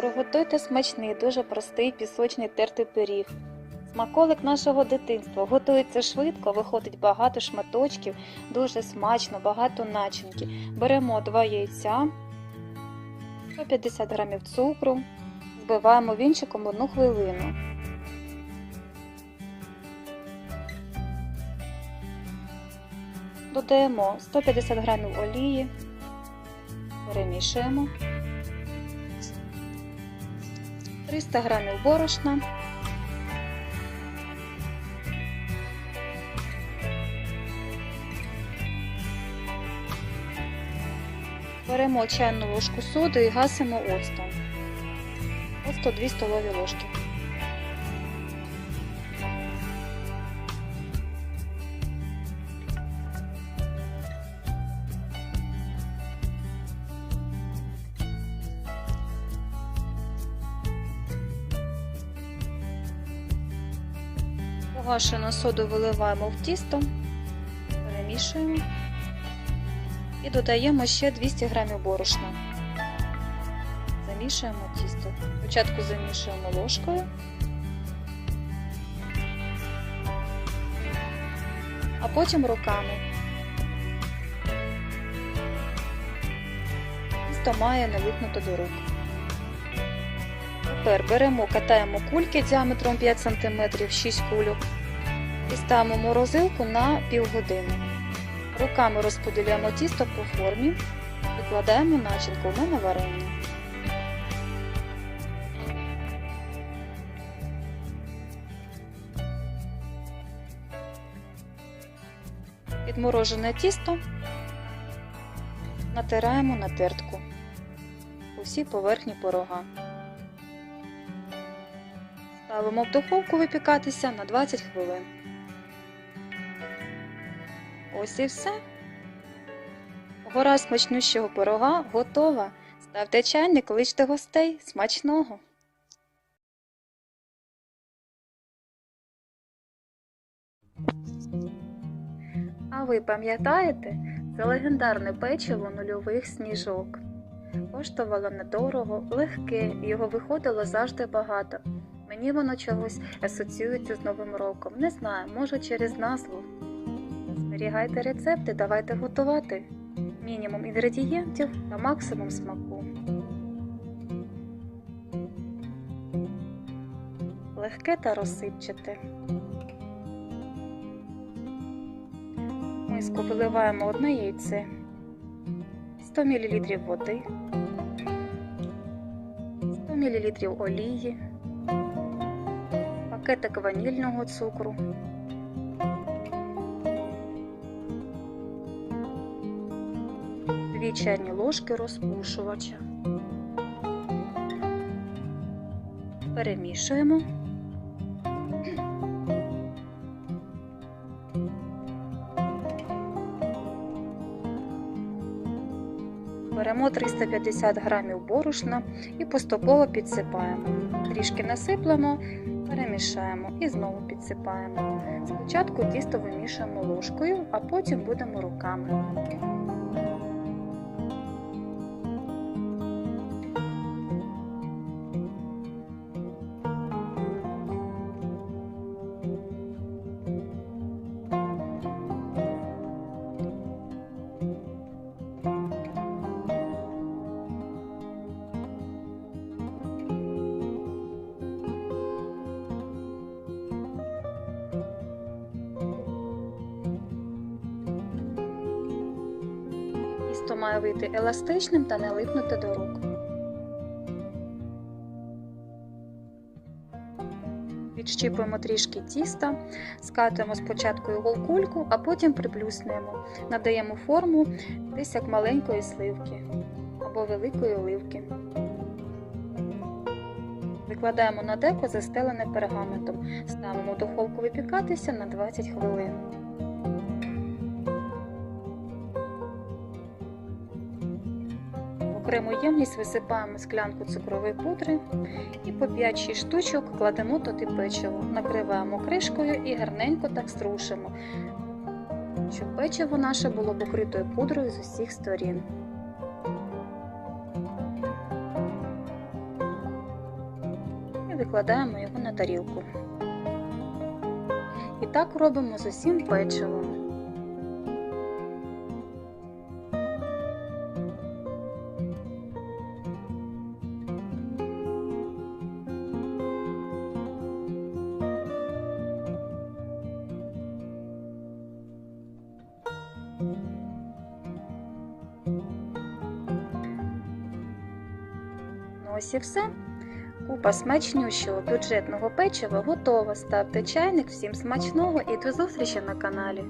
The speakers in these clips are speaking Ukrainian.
Приготуйте смачний, дуже простий пісочний тертий пиріг. Смаколик нашого дитинства готується швидко, виходить багато шматочків, дуже смачно, багато начинки. Беремо 2 яйця, 150 г цукру, збиваємо вінчиком 1 хвилину. Додаємо 150 г олії, перемішуємо. 300 г борошна, беремо чайну ложку соди і гасимо оцтом. Оцту 2 столові ложки. Погашену соду виливаємо в тісто, перемішуємо і додаємо ще 200 г борошна. Замішуємо тісто. Спочатку замішуємо ложкою, а потім руками. Тісто має не липнути до рук. Тепер беремо, катаємо кульки діаметром 5 см, 6 кульок і ставимо морозилку на півгодини. Руками розподіляємо тісто по формі, викладаємо начинку у мене варення. Підморожене тісто натираємо на тертку у всій поверхні порога. Ставимо в духовку випікатися на 20 хвилин. Ось і все. Гора смачнющого пирога готова. Ставте чайник, кличте гостей. Смачного! А ви пам'ятаєте, це легендарне печиво нульових сніжок. Коштувало недорого, легке, його виходило завжди багато. Мені воно чогось асоціюється з Новим роком. Не знаю, може через назву. Зберігайте рецепти, давайте готувати. Мінімум інгредієнтів та максимум смаку. Легке та розсипчате. В миску виливаємо одне яйце, 100 мл води, 100 мл олії, пакетик ванільного цукру. Дві чайні ложки розпушувача. Перемішуємо. Беремо 350 грамів борошна і поступово підсипаємо. Трішки насиплемо, перемішаємо і знову підсипаємо. Спочатку тісто вимішуємо ложкою, а потім будемо руками. Еластичним та не липнути до рук. Відщіпуємо трішки тіста, скатуємо спочатку його в кульку, а потім приплюснуємо. Надаємо форму десь як маленької сливки або великої оливки. Викладаємо на деко застелене пергаментом. Ставимо духовку випікатися на 20 хвилин. Окрему ємність висипаємо склянку цукрової пудри і по 5-6 штучок кладемо туди печиво, накриваємо кришкою і гарненько так струшимо, щоб печиво наше було покритою пудрою з усіх сторін. викладаємо його на тарілку. І так робимо з усім печивом. Ось і все. Купа смачнющого бюджетного печива готова. Ставте чайник, всім смачного і до зустрічі на каналі.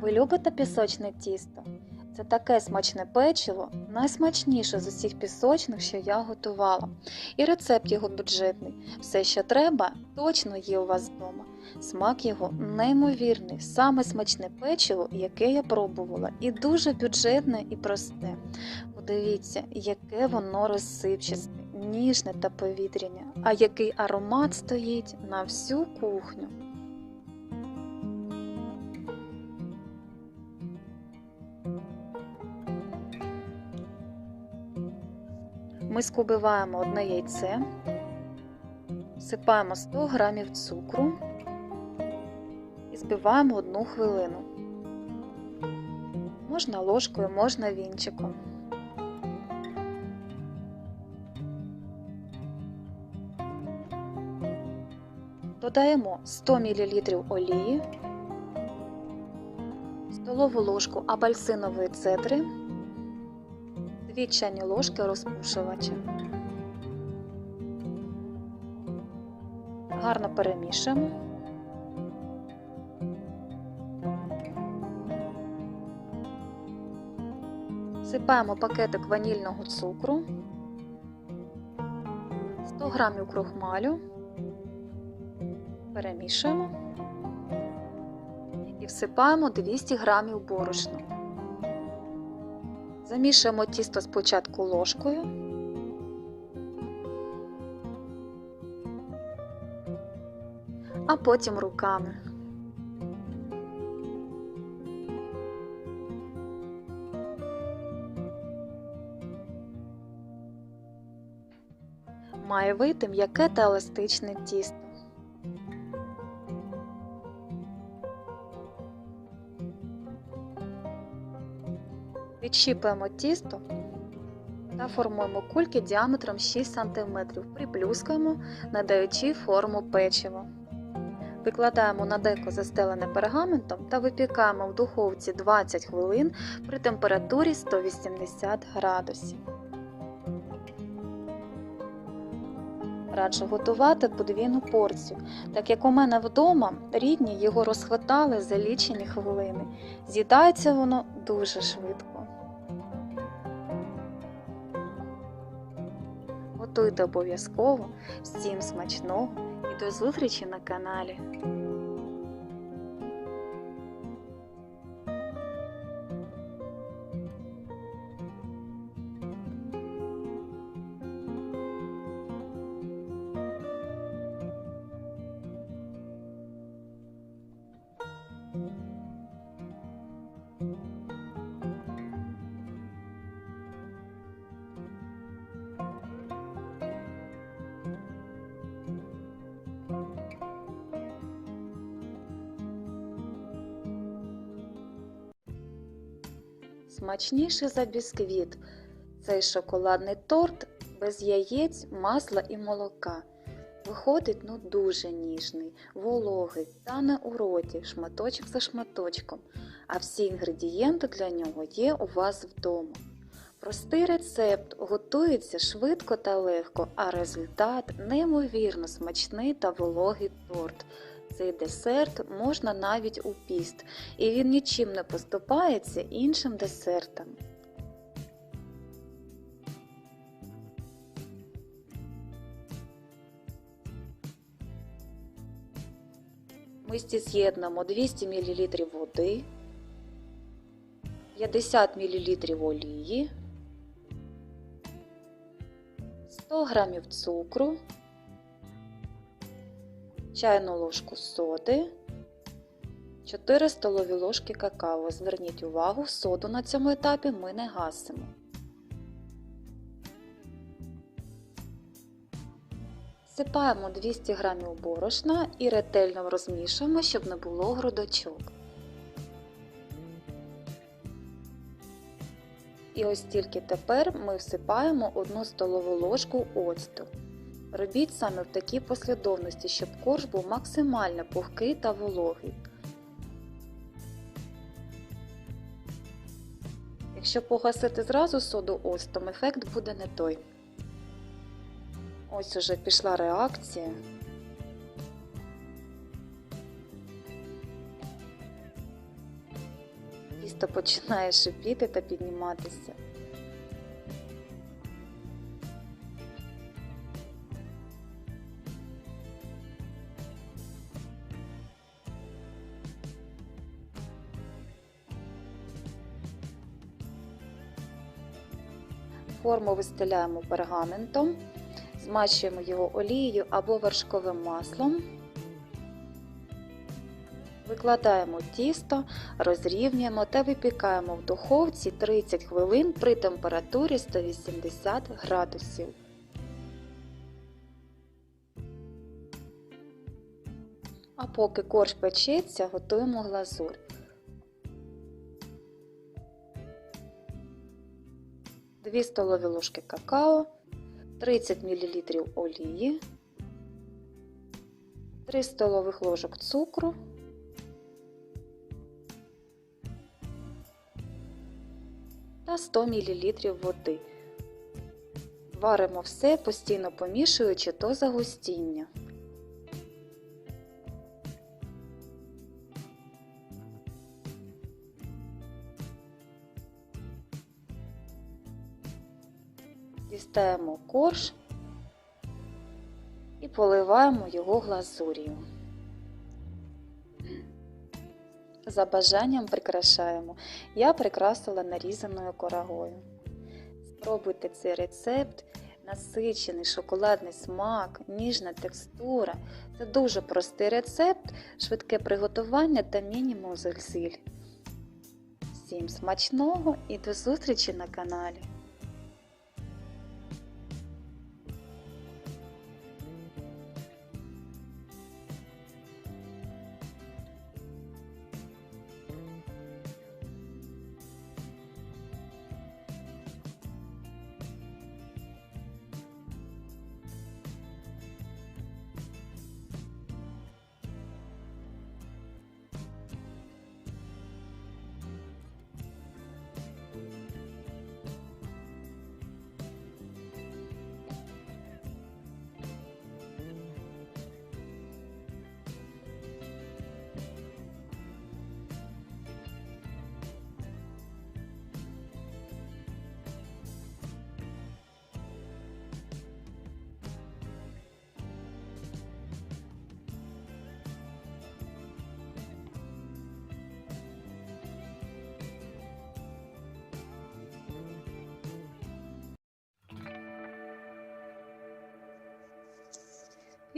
Ви любите пісочне тісто? Це таке смачне печиво, найсмачніше з усіх пісочних, що я готувала. І рецепт його бюджетний. Все, що треба, точно є у вас вдома. Смак його неймовірний, саме смачне печиво, яке я пробувала, і дуже бюджетне і просте. Подивіться, яке воно розсипчасте, ніжне та повітряне, а який аромат стоїть на всю кухню. Ми скубиваємо одне яйце, всипаємо 100 грамів цукру і збиваємо одну хвилину. Можна ложкою, можна вінчиком. Додаємо 100 мл олії, столову ложку апельсинової цедри, 2 чайні ложки розпушувача. Гарно перемішуємо. Всипаємо пакетик ванільного цукру, 100 грамів крохмалю, перемішуємо і всипаємо 200 грамів борошна. Замішуємо тісто спочатку ложкою, а потім руками. Має вийти м'яке та еластичне тісто. Відщіпуємо тісто та формуємо кульки діаметром 6 см, приплюскуємо, надаючи форму печива. Викладаємо на деко застелене пергаментом та випікаємо в духовці 20 хвилин при температурі 180 градусів. Раджу готувати подвійну порцію, так як у мене вдома рідні його розхватали за лічені хвилини. З'їдається воно дуже швидко. Готуйте обов'язково, всім смачного і до зустрічі на каналі. Смачніше за бісквіт. Цей шоколадний торт без яєць, масла і молока. Виходить ну дуже ніжний, вологий, тане у роті, шматочок за шматочком, а всі інгредієнти для нього є у вас вдома. Простий рецепт готується швидко та легко, а результат неймовірно смачний та вологий торт. Цей десерт можна навіть у піст, і він нічим не поступається іншим десертам. В мисці з'єднуємо 200 мл води, 50 мл олії, 100 г цукру, чайну ложку соди, 4 столові ложки какао. Зверніть увагу, соду на цьому етапі ми не гасимо. Сипаємо 200 г борошна і ретельно розмішуємо, щоб не було грудочок. І ось тільки тепер ми всипаємо 1 столову ложку оцту. Робіть саме в такій послідовності, щоб корж був максимально пухкий та вологий. Якщо погасити зразу соду оцтом, ефект буде не той. Ось уже пішла реакція. Тісто починає шипіти та підніматися. Форму вистеляємо пергаментом, змащуємо його олією або вершковим маслом. Викладаємо тісто, розрівнюємо та випікаємо в духовці 30 хвилин при температурі 180 градусів. А поки корж печеться, готуємо глазур. Дві столові ложки какао, 30 мл олії, 3 столових ложок цукру, та 100 мл води. Варимо все, постійно помішуючи до загустіння. Дістаємо корж і поливаємо його глазур'ю. За бажанням прикрашаємо. Я прикрасила нарізаною корагою. Спробуйте цей рецепт, насичений шоколадний смак, ніжна текстура. Це дуже простий рецепт, швидке приготування та мінімум зусиль. Всім смачного і до зустрічі на каналі!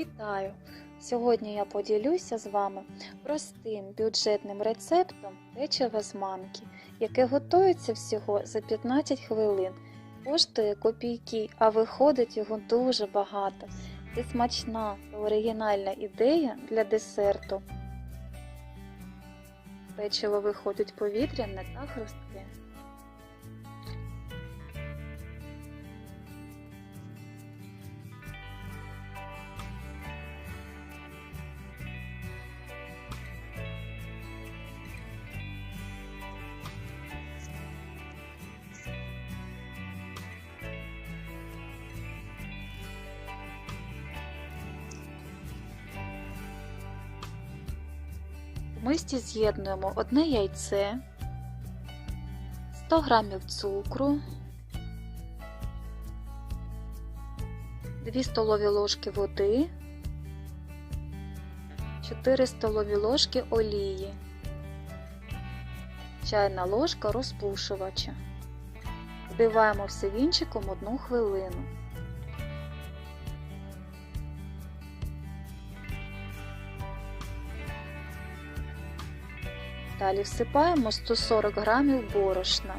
Вітаю! Сьогодні я поділюся з вами простим бюджетним рецептом печива з манки, яке готується всього за 15 хвилин. Коштує копійки, а виходить його дуже багато. Це смачна та оригінальна ідея для десерту. Печиво виходить повітряне та хрустке. В мисці з'єднуємо одне яйце, 100 г цукру, 2 столові ложки води, 4 столові ложки олії, чайна ложка розпушувача. Збиваємо все вінчиком 1 хвилину. Далі всипаємо 140 грамів борошна.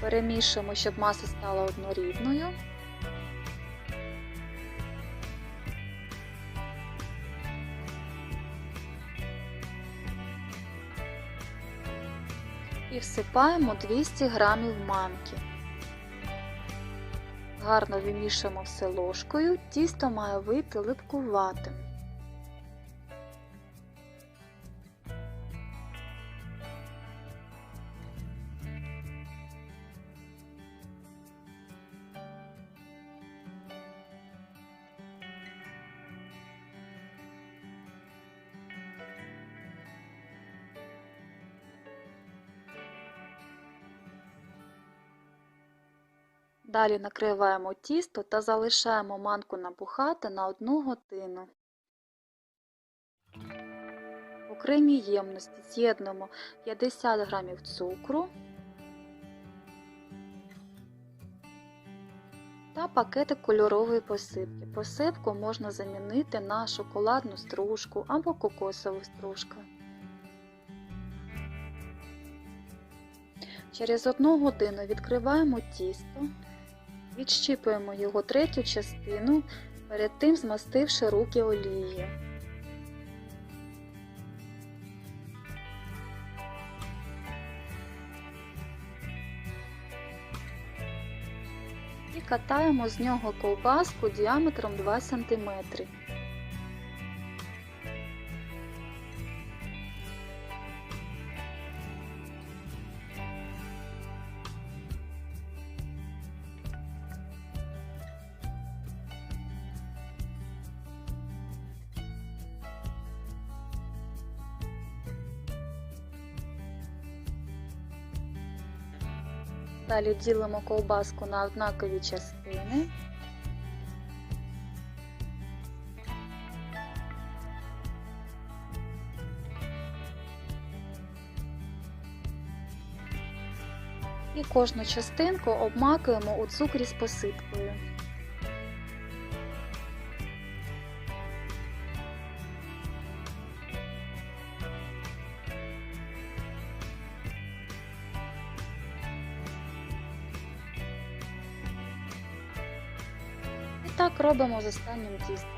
Перемішуємо, щоб маса стала однорідною. І всипаємо 200 грамів манки. Гарно вимішуємо все ложкою, тісто має вийти липкуватим. Далі накриваємо тісто та залишаємо манку набухати на одну годину. В окремій ємності з'єднуємо 50 г цукру та пакетик кольорової посипки. Посипку можна замінити на шоколадну стружку або кокосову стружку. Через одну годину відкриваємо тісто. Відщіпуємо його третю частину, перед тим змастивши руки олією. І катаємо з нього ковбаску діаметром 2 см. Далі ділимо ковбаску на однакові частини. І кожну частинку обмакуємо у цукрі з посипкою. Робимо з останнім тістом.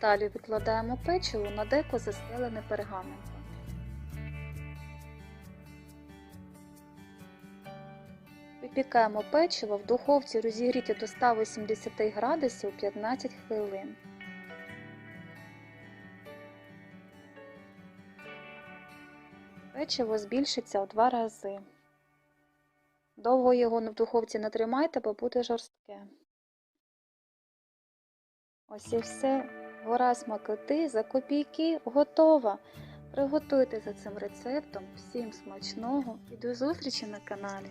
Далі викладаємо печиво на деко застелене пергаментом. Випікаємо печиво в духовці розігріті до 180 градусів 15 хвилин. Печиво збільшиться в два рази. Довго його в духовці не тримайте, бо буде жорстке. Ось і все. Гора смакоти за копійки готова. Приготуйте за цим рецептом. Всім смачного і до зустрічі на каналі!